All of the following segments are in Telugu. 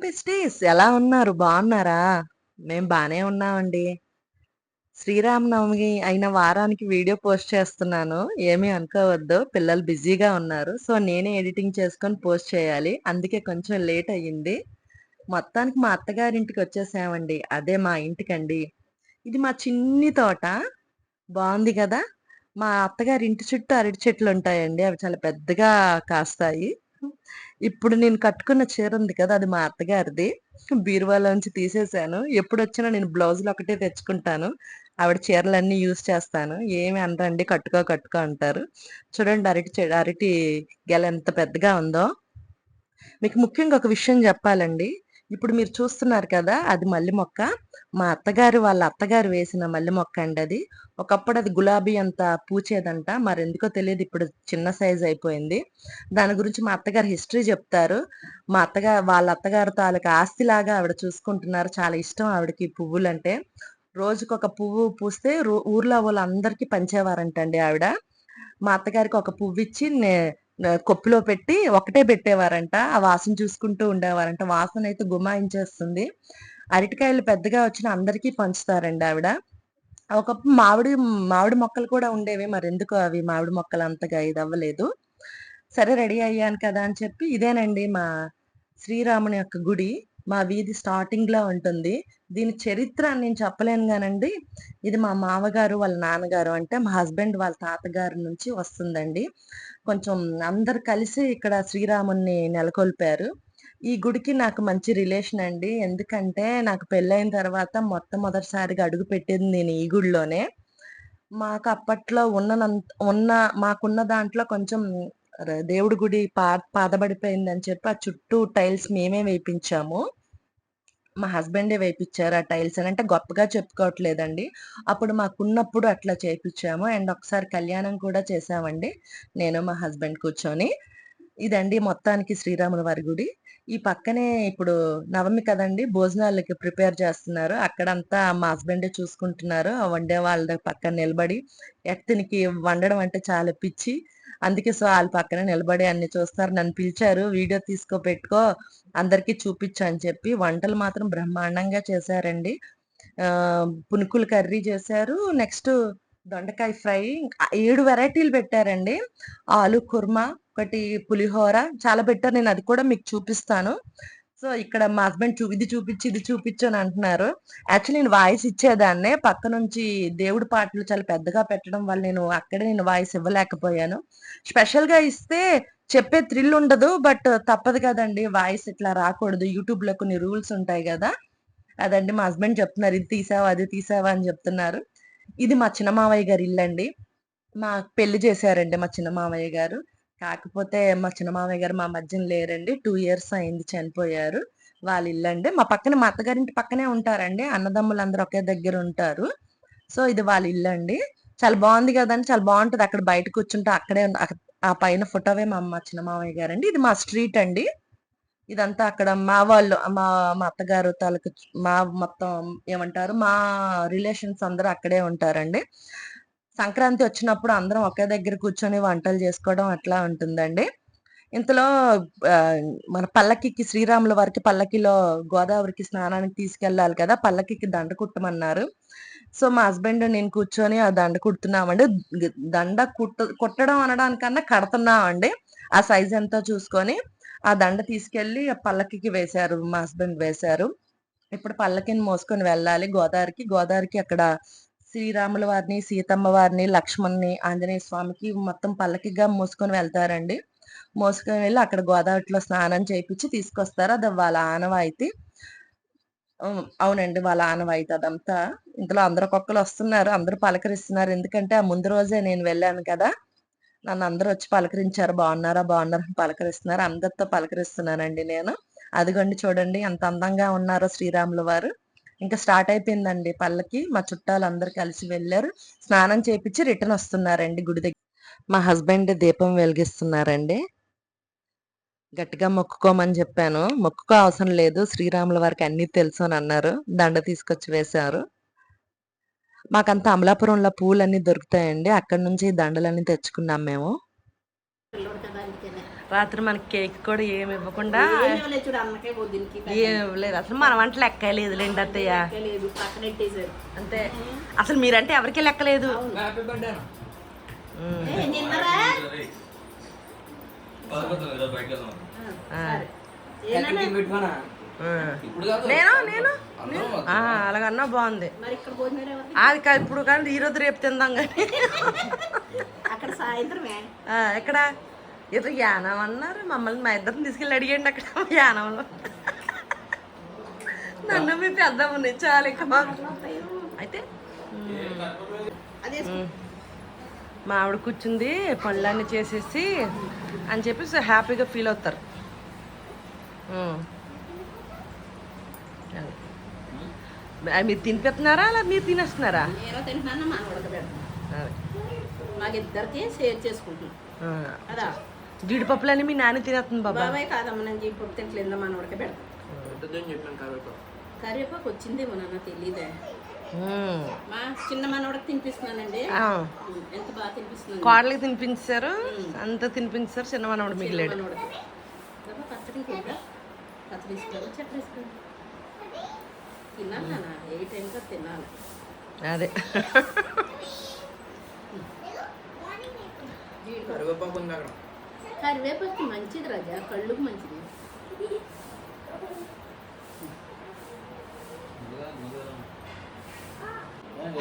బెస్టీస్ ఎలా ఉన్నారు? బాగున్నారా? మేము బాగానే ఉన్నామండి. శ్రీరామనవమి అయిన వారానికి వీడియో పోస్ట్ చేస్తున్నాను. ఏమీ అనుకోవద్దు. పిల్లలు బిజీగా ఉన్నారు. సో నేనే ఎడిటింగ్ చేసుకొని పోస్ట్ చేయాలి. అందుకే కొంచెం లేట్ అయ్యింది. మొత్తానికి మా అత్తగారింటికి వచ్చేసామండి. అదే మా ఇంటికండి. ఇది మా చిన్ని తోట. బాగుంది కదా? మా అత్తగారి ఇంటి చుట్టూ అరటి చెట్లు ఉంటాయండి అవి చాలా పెద్దగా కాస్తాయి. ఇప్పుడు నేను కట్టుకున్న చీర ఉంది కదా అది మా అత్తగారిది. బీరువాలోంచి తీసేశాను ఎప్పుడు వచ్చినా నేను బ్లౌజులు ఒకటే తెచ్చుకుంటాను. ఆవిడ చీరలన్నీ యూజ్ చేస్తాను. ఏమి అనరండి కట్టుకో కట్టుకో అంటారు. చూడండి అరటి అరటి గెల ఎంత పెద్దగా ఉందో. మీకు ముఖ్యంగా ఒక విషయం చెప్పాలండి. ఇప్పుడు మీరు చూస్తున్నారు కదా అది మల్లె మొక్క. మా అత్తగారు వాళ్ళ అత్తగారు వేసిన మల్లె మొక్క అండి అది. ఒకప్పుడు అది గులాబీ అంత పూచేదంట. మరి ఎందుకో తెలియదు ఇప్పుడు చిన్న సైజ్ అయిపోయింది. దాని గురించి మా అత్తగారు హిస్టరీ చెప్తారు. మా అత్తగారు వాళ్ళ అత్తగారు తాలూకా ఆస్తిలాగా ఆవిడ చూసుకుంటున్నారు. చాలా ఇష్టం ఆవిడకి పువ్వులు అంటే రోజుకి ఒక పువ్వు పూస్తే ఊర్లో వాళ్ళందరికీ పంచేవారంటండి ఆవిడ. మా అత్తగారికి ఒక పువ్వు ఇచ్చి కొప్పులో పెట్టి ఒకటే పెట్టేవారంట. ఆ వాసన చూసుకుంటూ ఉండేవారంట. వాసన అయితే గుమాయించేస్తుంది. అరటికాయలు పెద్దగా వచ్చిన అందరికీ పంచుతారండి ఆవిడ. ఒకప్పుడు మామిడి మామిడి మొక్కలు కూడా ఉండేవి. మరి ఎందుకు అవి మామిడి మొక్కలు అంతగా ఇది అవ్వలేదు సరే రెడీ అయ్యాను కదా అని చెప్పి ఇదేనండి మా శ్రీరాముని యొక్క గుడి. మా వీధి స్టార్టింగ్లో ఉంటుంది. దీని చరిత్ర నేను చెప్పలేను కానండి. ఇది మా మామగారు వాళ్ళ నాన్నగారు అంటే మా హస్బెండ్ వాళ్ళ తాతగారి నుంచి వస్తుందండి. కొంచెం అందరు కలిసి ఇక్కడ శ్రీరాముని నెలకొల్పారు. ఈ గుడికి నాకు మంచి రిలేషన్ అండి. ఎందుకంటే నాకు పెళ్ళైన తర్వాత మొట్టమొదటిసారిగా అడుగు పెట్టేది నేను ఈ గుడిలోనే. మాకు అప్పట్లో ఉన్ననంత ఉన్న మాకున్న దాంట్లో కొంచెం దేవుడి గుడి పా పాదబడిపోయిందని చెప్పి ఆ చుట్టూ టైల్స్ మేమే వేయించాము. మా హస్బెండే వేయించారు ఆ టైల్స్ అని. అంటే గొప్పగా చెప్పుకోవట్లేదండి. అప్పుడు మాకున్నప్పుడు అట్లా చేయించాము అండ్ ఒకసారి కళ్యాణం కూడా చేసామండి. నేను మా హస్బెండ్ కూర్చొని. ఇదండి మొత్తానికి శ్రీరాముల వారి గుడి. ఈ పక్కనే ఇప్పుడు నవమి కదండి. భోజనాలకి ప్రిపేర్ చేస్తున్నారు. అక్కడంతా మా హస్బెండే చూసుకుంటున్నారు. వండే వాళ్ళ పక్కన నిలబడి ఎత్తనికి వండడం అంటే చాలా పిచ్చి. అందుకే సో వాళ్ళ పక్కన నిలబడి అన్ని చూస్తారు. నన్ను పిలిచారు వీడియో తీసుకో పెట్టుకో అందరికీ చూపించు అని చెప్పి వంటలు మాత్రం బ్రహ్మాండంగా చేశారండి. పునుకులు కర్రీ చేశారు. నెక్స్ట్ దొండకాయ ఫ్రై ఏడు వెరైటీలు పెట్టారండి. ఆలు కుర్మా ఒకటి పులిహోర చాలా పెట్టారు. నేను అది కూడా మీకు చూపిస్తాను. సో ఇక్కడ మా హస్బెండ్ చూ ఇది చూపించి ఇది చూపించు అని అంటున్నారు. యాక్చువల్లీ నేను వాయిస్ ఇచ్చేదాన్నే. పక్క నుంచి దేవుడి పాటలు చాలా పెద్దగా పెట్టడం వల్ల నేను అక్కడే నేను వాయిస్ ఇవ్వలేకపోయాను. స్పెషల్గా ఇస్తే చెప్పే థ్రిల్ ఉండదు బట్ తప్పదు కదండి. వాయిస్ ఇట్లా రాకూడదు. యూట్యూబ్లో కొన్ని రూల్స్ ఉంటాయి కదా. అదండి మా హస్బెండ్ చెప్తున్నారు. ఇది తీసావా అది తీసావా అని చెప్తున్నారు. ఇది మా చిన్న మావయ్య గారి ఇల్లు అండి మా పెళ్ళి చేశారండి మా చిన్న మావయ్య గారు. కాకపోతే మా చిన్న మామయ్య గారు మా మధ్యన లేరండి. టూ ఇయర్స్ అయింది చనిపోయారు. వాళ్ళ ఇల్లు అండి. మా పక్కన మా అత్తగారింటి పక్కనే ఉంటారండి. అన్నదమ్ములు అందరూ ఒకే దగ్గర ఉంటారు. సో ఇది వాళ్ళ ఇల్లు అండి. చాలా బాగుంది కదండి. చాలా బాగుంటుంది. అక్కడ బయట కూర్చుంటే అక్కడే ఆ పైన ఫోటోవే మా అమ్మ చిన్న మామయ్య గారు అండి ఇది మా స్ట్రీట్ అండి. ఇదంతా అక్కడ మా వాళ్ళు మా మా అత్తగారు తాలూకు మా మొత్తం ఏమంటారు? మా రిలేషన్స్ అందరూ అక్కడే ఉంటారండి. సంక్రాంతి వచ్చినప్పుడు అందరం ఒకే దగ్గర కూర్చొని వంటలు చేసుకోవడం అట్లా ఉంటుందండి. ఇంతలో మన పల్లకికి శ్రీరాముల వారికి పల్లకిలో గోదావరికి స్నానానికి తీసుకెళ్ళాలి కదా పల్లకికి దండ కుట్టమన్నారు. సో మా హస్బెండ్ నేను కూర్చొని ఆ దండ కుడుతున్నామండి. దండ కుట్ట కుట్టడం అనడానికన్నా కడుతున్నామండి. ఆ సైజ్ ఎంతో చూసుకొని ఆ దండ తీసుకెళ్ళి పల్లకికి వేశారు మా హస్బెండ్ వేశారు. ఇప్పుడు పల్లకిని మోసుకొని వెళ్ళాలి గోదావరికి. గోదావరికి అక్కడ శ్రీరాముల వారిని సీతమ్మ వారిని లక్ష్మణ్ని ఆంజనేయ స్వామికి మొత్తం పల్లకిగా మోసుకొని వెళ్తారండి. మోసుకొని వెళ్ళి అక్కడ గోదావరిలో స్నానం చేయించి తీసుకొస్తారు. అది వాళ్ళ ఆనవాయితీ. అవునండి వాళ్ళ ఆనవాయితీ అదంతా. ఇందులో అందరు ఒక్కొక్కరు వస్తున్నారు అందరూ పలకరిస్తున్నారు. ఎందుకంటే ఆ ముందు రోజే నేను వెళ్ళాను కదా. నన్ను అందరూ వచ్చి పలకరించారు. బాగున్నారా బాగున్నారా పలకరిస్తున్నారు. అందరితో పలకరిస్తున్నానండి నేను. అదిగోండి చూడండి ఎంత అందంగా ఉన్నారో శ్రీరాముల వారు. ఇంకా స్టార్ట్ అయిపోయిందండి పళ్ళకి మా చుట్టాలు అందరు కలిసి వెళ్ళారు. స్నానం చేపించి రిటర్న్ వస్తున్నారండి గుడి దగ్గర. మా హస్బెండ్ దీపం వెలిగిస్తున్నారండి. గట్టిగా మొక్కుకోమని చెప్పాను. మొక్కుకో అవసరం లేదు. శ్రీరాముల వారికి అన్నీ తెలుసు అని అన్నారు. దండ తీసుకొచ్చి వేశారు. మాకంత అమలాపురంలో పూలన్నీ దొరుకుతాయండి. అక్కడి నుంచి దండలన్నీ తెచ్చుకున్నాం మేము. రాత్రి మనకి కేక్ కూడా ఏమి ఇవ్వకుండా ఏమి ఇవ్వలేదు. అసలు మన వంట లెక్కలేదు లేండి అత్తయ్య. లేదు పక్కన పెట్టేశారు. అంతే. అసలు మీరంటే ఎవరికీ లెక్కలేదు నేను నేను? అలాగన్నా బాగుంది. ఇక్కడ అది కాదు ఇప్పుడు కానీ ఈ రోజు రేపు తిందాం కానీ. అక్కడ సాయంత్రమే. ఆ, ఎక్కడ? ఏదో యానం అన్నారు. మమ్మల్ని మా ఇద్దరిని తీసుకెళ్ళి అడిగండి అక్కడ. యానంలో. నన్ను మీ పెద్దమ్మని చాలా మాకు. అయితే అదే మా ఆవిడ కూర్చుంది పళ్ళన్నీ చేసేసి అని చెప్పి హ్యాపీగా ఫీల్ అవుతారు. మీరు తినిపెడుతున్నారా అలా మీరు తినేస్తున్నారా? నేను తింటున్నాను. మాకు ఇద్దరికి షేర్ చేసుకుంటున్నాం జీడిపప్పులన్నీ మీ నాన్న తినేస్తుంది బాబా. బాబాయ్ కాదమ్మ నేను ఇప్పుడు తింటలేదు మన ఉడకబెడతాం. కరివేపాకు? వచ్చిందేమో నాన్న ఉమ్. మా చిన్న మనోడికి తినిపిస్తున్నానండి. ఎంత బాగా తినిపిస్తున్నాను. కోడలికి తినిపించారు అంత తినిపించారు చిన్న మనవాడు మిగిలాడు. పచ్చడి కూడా పచ్చడి తినాలి నాన్న ఏ టైంలో తినాలి అదే. కరివేపాకు ఉంది అక్కడ. కరివేపాకు మంచిది రాజా కళ్ళుకు మంచిది.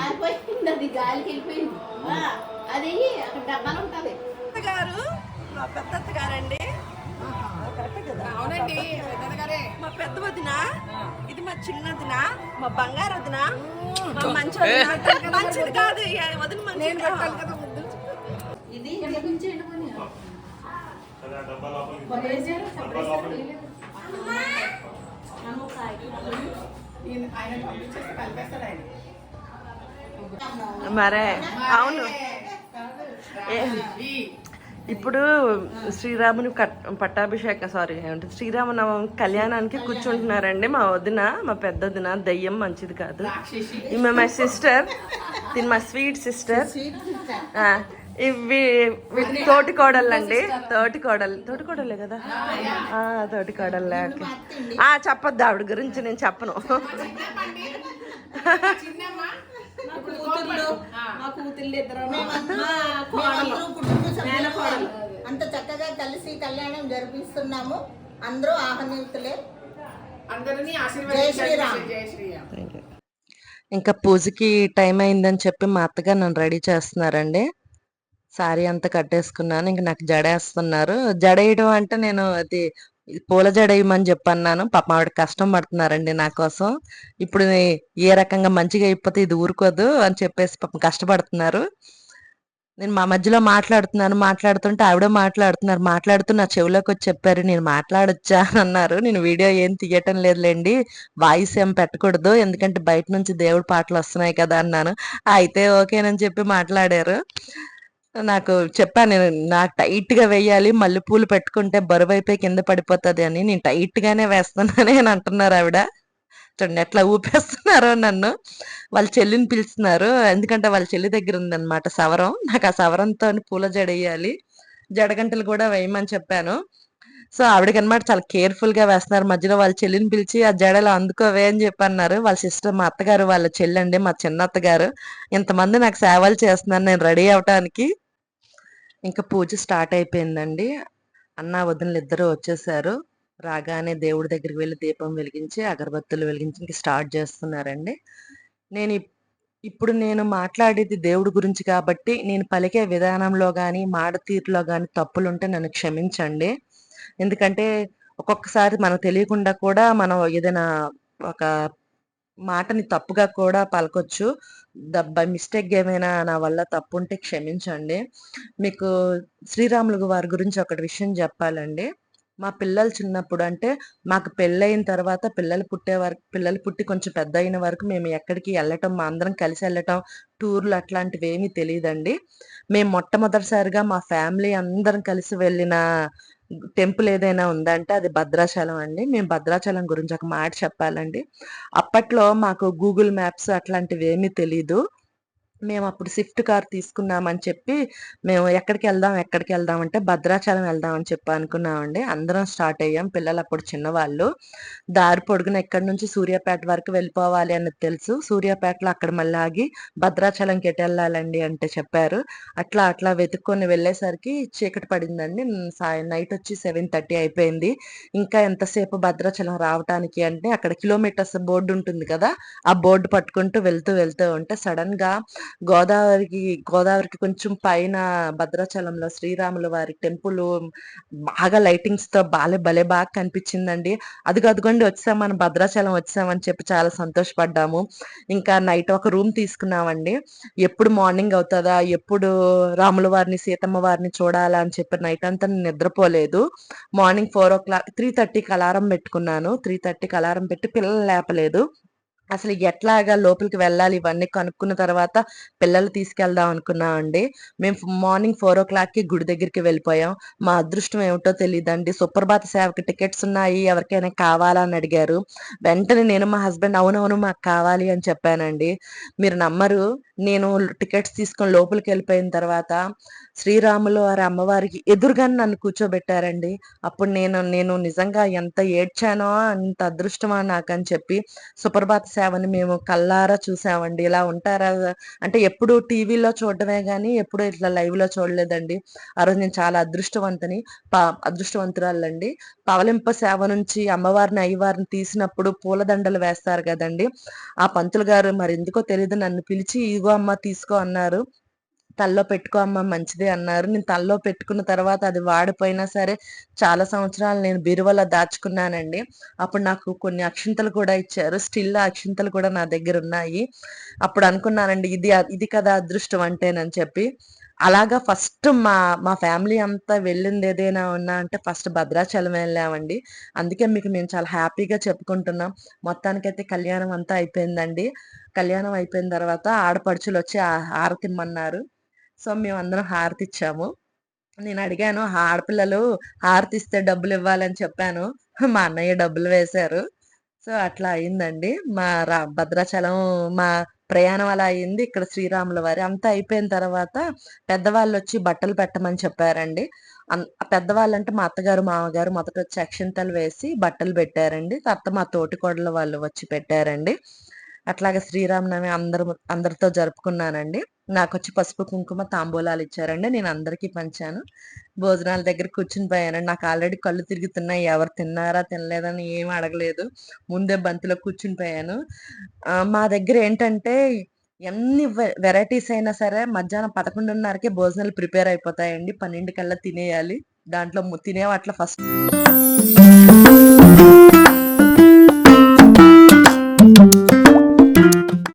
ఆరిపోయింది అది గాలికి వెళ్ళిపోయింది. అది అక్కడ డబ్బాలు ఉంటుంది. గారు మా పెద్ద గారండి అవునండి మా పెద్ద వదిన ఇది మా చిన్న వదిన మా బంగారు వదిన. మా మంచి వదిన. మంచిది కాదు వదిన మంచిది. మరే అవును. ఇప్పుడు శ్రీరాముని పట్టాభిషేకం సారీ ఏమంటే శ్రీరామనవమి కళ్యాణానికి కూర్చుంటున్నారండి మా వదిన మా పెద్ద వదిన. దయ్యం మంచిది కాదు. ఈమె మై సిస్టర్ దీని మా స్వీట్ సిస్టర్ ఇవి తోటి కోడళ్ళండి. తోటి కోడలు తోటి కోడలే కదా? ఆ, తోటి కోడళ్ళే. ఓకే. ఆ, చెప్పొద్దు. ఆవిడ గురించి నేను చెప్పను. కోడలు కోడలు అంత చక్కగా కలిసి కళ్యాణం జరిపిస్తున్నాము. అందరూ ఆహ్వానితులే. అందరినీ. జై శ్రీరామ్. ఇంకా పూజకి టైం అయిందని చెప్పి మా అత్తగారు నన్ను రెడీ చేస్తున్నారండి. సారీ అంతా కట్టేసుకున్నాను. ఇంక నాకు జడేస్తున్నారు. జడేయడం జడ వేయడం అంటే నేను అది పూల జడ వేయమని చెప్పన్నాను. పాప ఆవిడ కష్టం పడుతున్నారండి నా కోసం. ఇప్పుడు ఏ రకంగా మంచిగా అయిపోతే ఇది ఊరుకోదు అని చెప్పేసి పాపం కష్టపడుతున్నారు. నేను మా మధ్యలో మాట్లాడుతున్నాను. మాట్లాడుతుంటే ఆవిడ మాట్లాడుతున్నారు. మాట్లాడుతూ నా చెవిలోకి వచ్చి చెప్పారు నేను మాట్లాడొచ్చా అని అన్నారు. నేను వీడియో ఏం తీయటం లేదులేండి. వాయిస్ ఏం పెట్టకూడదు. ఎందుకంటే బయట నుంచి దేవుడి పాటలు వస్తున్నాయి కదా అన్నాను. అయితే ఓకేనని చెప్పి మాట్లాడారు. నాకు చెప్పాను నేను నాకు టైట్గా వేయాలి మల్లెపూలు పెట్టుకుంటే బరువు అయిపోయి కింద పడిపోతుంది అని నేను టైట్ గానే వేస్తున్నానే అని అంటున్నారు ఆవిడ. చూడండి ఎట్లా ఊపేస్తున్నారో నన్ను. వాళ్ళ చెల్లిని పిలుస్తున్నారు. ఎందుకంటే వాళ్ళ చెల్లి దగ్గర ఉందన్నమాట సవరం. నాకు ఆ సవరంతో పూల జడేయాలి. జడగంటలు కూడా వేయమని చెప్పాను. సో ఆవిడకి అనమాట చాలా కేర్ఫుల్గా వేస్తున్నారు. మధ్యలో వాళ్ళ చెల్లిని పిలిచి ఆ జడలు అందుకోవే అని చెప్పి అన్నారు. వాళ్ళ సిస్టర్ మా అత్తగారు వాళ్ళ చెల్లండి మా చిన్న అత్తగారు. ఇంతమంది నాకు సేవలు చేస్తున్నారు. నేను రెడీ అవటానికి ఇంకా పూజ స్టార్ట్ అయిపోయిందండి. అన్న వదినలు ఇద్దరు వచ్చేసారు. రాగానే దేవుడి దగ్గరికి వెళ్ళి దీపం వెలిగించి అగరబత్తులు వెలిగించి ఇంక స్టార్ట్ చేస్తున్నారండి. నేను ఇప్పుడు నేను మాట్లాడేది దేవుడి గురించి కాబట్టి నేను పలికే విధానంలో కానీ మాట తీరులో కానీ తప్పులుంటే నన్ను క్షమించండి. ఎందుకంటే ఒక్కొక్కసారి మనకు తెలియకుండా కూడా మనం ఏదైనా ఒక మాటని తప్పుగా కూడా పలకొచ్చు. బై మిస్టేక్ ఏమైనా నా వల్ల తప్పు ఉంటే క్షమించండి. మీకు శ్రీరాములు వారి గురించి ఒకటి విషయం చెప్పాలండి. మా పిల్లలు చిన్నప్పుడు అంటే మాకు పెళ్ళయిన తర్వాత పిల్లలు పుట్టే వరకు పిల్లలు పుట్టి కొంచెం పెద్ద అయిన వరకు మేము ఎక్కడికి వెళ్ళటం మా అందరం కలిసి వెళ్ళటం టూర్లు అట్లాంటివి ఏమీ తెలియదండి మేము మొట్టమొదటిసారిగా మా ఫ్యామిలీ అందరం కలిసి వెళ్ళిన టెంపుల్ ఏదైనా ఉందంటే అది భద్రాచలం అండి. మేము భద్రాచలం గురించి ఒక మాట చెప్పాలండి. అప్పట్లో మాకు గూగుల్ మ్యాప్స్ అట్లాంటివి ఏమీ తెలీదు. మేము అప్పుడు స్విఫ్ట్ కార్ తీసుకున్నామని చెప్పి మేము ఎక్కడికి వెళ్దాం ఎక్కడికి వెళ్దాం అంటే భద్రాచలం వెళ్దాం అని చెప్పి అనుకున్నామండి. అందరం స్టార్ట్ అయ్యాం. పిల్లలు అప్పుడు చిన్నవాళ్ళు. దారి పొడుగున ఎక్కడి నుంచి సూర్యాపేట వరకు వెళ్ళిపోవాలి అన్నది తెలుసు. సూర్యాపేటలో అక్కడ మళ్ళీ ఆగి భద్రాచలంకి ఎటు వెళ్ళాలండి అంటే చెప్పారు. అట్లా అట్లా వెతుక్కొని వెళ్ళేసరికి చీకటి పడిందండి. సాయం నైట్ వచ్చి సెవెన్ థర్టీ అయిపోయింది. ఇంకా ఎంతసేపు భద్రాచలం రావటానికి అంటే అక్కడ కిలోమీటర్స్ బోర్డు ఉంటుంది కదా ఆ బోర్డు పట్టుకుంటూ వెళ్తూ వెళ్తూ ఉంటే సడన్గా గోదావరికి గోదావరికి కొంచెం పైన భద్రాచలంలో శ్రీరాముల వారి టెంపుల్ బాగా లైటింగ్స్తో బాలే భలే బాగా కనిపించిందండి. అదిగో అదిగోండి వచ్చాం మనం భద్రాచలం వచ్చామని చెప్పి చాలా సంతోషపడ్డాము. ఇంకా నైట్ ఒక రూమ్ తీసుకున్నామండి. ఎప్పుడు మార్నింగ్ అవుతుందా ఎప్పుడు రాముల వారిని సీతమ్మ వారిని చూడాలా అని చెప్పి నైట్ అంతా నేను నిద్రపోలేదు. Morning four o'clock three థర్టీకి అలారం పెట్టుకున్నాను. త్రీ థర్టీకి అలారం పెట్టి పిల్లలు లేపలేదు. అసలు ఎట్లాగా లోపలికి వెళ్ళాలి? ఇవన్నీ కనుక్కున్న తర్వాత పిల్లలు తీసుకెళ్దాం అనుకున్నామండి మేము మార్నింగ్ ఫోర్ ఓ క్లాక్కి గుడి దగ్గరికి వెళ్ళిపోయాం. మా అదృష్టం ఏమిటో తెలియదండి సుప్రభాత సేవకి టికెట్స్ ఉన్నాయి. ఎవరికైనా కావాలా అని అడిగారు. వెంటనే నేను మా హస్బెండ్ అవునవును మాకు కావాలి అని చెప్పానండి. మీరు నమ్మరు. నేను టికెట్స్ తీసుకొని లోపలికి వెళ్ళిపోయిన తర్వాత శ్రీరాములు వారి అమ్మవారికి ఎదురుగానే నన్ను కూర్చోబెట్టారండి. అప్పుడు నేను నేను నిజంగా ఎంత ఏడ్చానో అంత అదృష్టమా నాకని చెప్పి సుప్రభాత సేవని మేము కల్లారా చూసామండి. ఇలా ఉంటారా? అంటే ఎప్పుడు టీవీలో చూడడమే కానీ ఎప్పుడు ఇట్లా లైవ్లో చూడలేదండి. ఆ రోజు నేను చాలా అదృష్టవంతని పా అదృష్టవంతురాలండి. పవలింప సేవ నుంచి అమ్మవారిని అయ్యవారిని తీసినప్పుడు పూలదండలు వేస్తారు కదండి. ఆ పంతులు గారు మరి ఎందుకో తెలియదు నన్ను పిలిచి ఇగో అమ్మ తీసుకో అన్నారు. తల్లో పెట్టుకో అమ్మ మంచిది అన్నారు. నేను తల్లో పెట్టుకున్న తర్వాత అది వాడిపోయినా సరే చాలా సంవత్సరాలు నేను బీరువాలో దాచుకున్నానండి. అప్పుడు నాకు కొన్ని అక్షింతలు కూడా ఇచ్చారు. స్టిల్ అక్షింతలు కూడా నా దగ్గర ఉన్నాయి. అప్పుడు అనుకున్నానండి ఇది ఇది కదా అదృష్టం అంటేనని చెప్పి. అలాగా ఫస్ట్ మా మా ఫ్యామిలీ అంతా వెళ్ళింది ఏదైనా ఉన్నా అంటే ఫస్ట్ భద్రాచలం వెళ్ళామండి. అందుకే మీకు మేము చాలా హ్యాపీగా చెప్పుకుంటున్నాం. మొత్తానికైతే కళ్యాణం అంతా అయిపోయిందండి. కళ్యాణం అయిపోయిన తర్వాత ఆడపడుచులు వచ్చి ఆ- సో మేము అందరం హారతి ఇచ్చాము నేను అడిగాను ఆడపిల్లలు హారతి ఇస్తే డబ్బులు ఇవ్వాలని చెప్పాను. మా అన్నయ్య డబ్బులు వేశారు. సో అట్లా అయిందండి. మా రా భద్రాచలం మా ప్రయాణం అలా అయింది. ఇక్కడ శ్రీరాముల వారి. అంతా అయిపోయిన తర్వాత పెద్దవాళ్ళు వచ్చి బట్టలు పెట్టమని చెప్పారండి. అన్- పెద్దవాళ్ళు అంటే మా అత్తగారు మామగారు మొదట వచ్చి అక్షింతలు వేసి బట్టలు పెట్టారండి. తర్వాత మా తోటికోడల వాళ్ళు వచ్చి పెట్టారండి. అట్లాగే శ్రీరామనవమి అందరు అందరితో జరుపుకున్నానండి. నాకు వచ్చి పసుపు కుంకుమ తాంబూలాలు ఇచ్చారండి. నేను అందరికీ పంచాను. భోజనాల దగ్గర కూర్చుని పోయానండి నాకు ఆల్రెడీ కళ్ళు తిరుగుతున్నాయి. ఎవరు తిన్నారా తినలేదని ఏం అడగలేదు. ముందే బంతిలో కూర్చుని పోయాను. మా దగ్గర ఏంటంటే ఎన్ని వెరైటీస్ అయినా సరే మధ్యాహ్నం పదకొండున్నరకే భోజనాలు ప్రిపేర్ అయిపోతాయండి. పన్నెండు కల్లా తినేయాలి. దాంట్లో తినే వాటిలో ఫస్ట్